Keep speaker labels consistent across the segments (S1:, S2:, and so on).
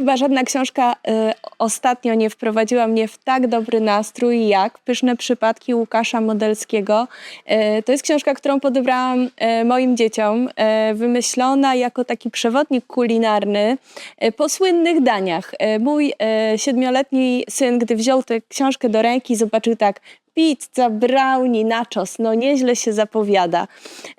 S1: chyba żadna książka y, ostatnio nie wprowadziła mnie w tak dobry nastrój jak Pyszne przypadki Łukasza Modelskiego. Y, to jest książka, którą podebrałam y, moim dzieciom, y, wymyślona jako taki przewodnik kulinarny y, po słynnych daniach. Y, mój y, siedmioletni syn, gdy wziął tę książkę do ręki, zobaczył tak pizza, brownie, nachos, no nieźle się zapowiada.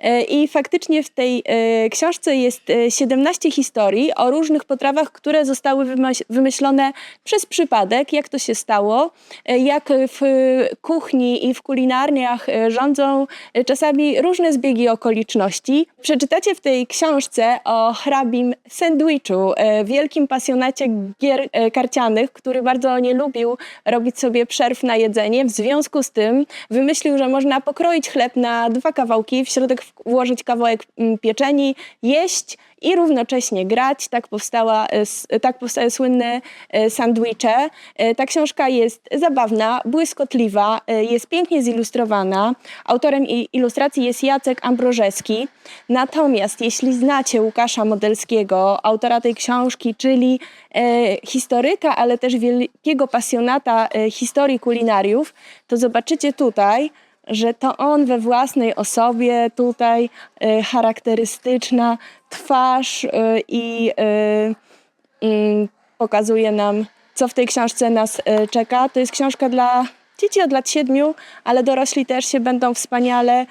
S1: E, I faktycznie w tej e, książce jest e, 17 historii o różnych potrawach, które zostały wymyś- wymyślone przez przypadek, jak to się stało, e, jak w e, kuchni i w kulinarniach e, rządzą e, czasami różne zbiegi okoliczności. Przeczytacie w tej książce o hrabim sandwichu, e, wielkim pasjonacie gier e, karcianych, który bardzo nie lubił robić sobie przerw na jedzenie. W związku z tym wymyślił, że można pokroić chleb na dwa kawałki, w środek włożyć kawałek mm, pieczeni, jeść i równocześnie grać. Tak, powstała, e, tak powstały słynne e, sandwicze. E, Ta książka jest zabawna, błyskotliwa, jest pięknie zilustrowana. Autorem ilustracji jest Jacek Ambrożewski. Natomiast jeśli znacie Łukasza Modelskiego, autora tej książki, czyli historyka, ale też wielkiego pasjonata historii kulinariów, to zobaczycie tutaj, że to on we własnej osobie, tutaj e, charakterystyczna twarz e, i e, mm, pokazuje nam, co w tej książce nas e, czeka. To jest książka dla dzieci od lat siedmiu, ale dorośli też się będą wspaniale e,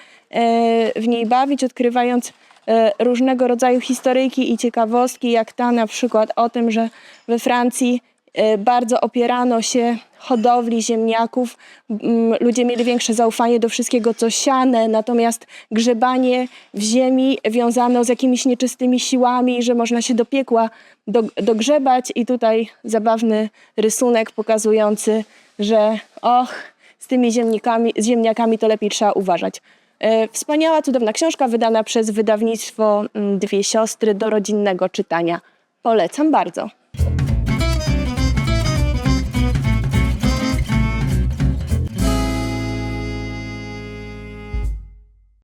S1: w niej bawić, odkrywając różnego rodzaju historyjki i ciekawostki, jak ta na przykład o tym, że we Francji bardzo opierano się hodowli ziemniaków. Mm, Ludzie mieli większe zaufanie do wszystkiego, co siane, natomiast grzebanie w ziemi wiązano z jakimiś nieczystymi siłami, że można się do piekła do, dogrzebać. I tutaj zabawny rysunek pokazujący, że och, z tymi z ziemniakami to lepiej trzeba uważać. E, Wspaniała, cudowna książka wydana przez wydawnictwo mm, Dwie Siostry do rodzinnego czytania. Polecam bardzo.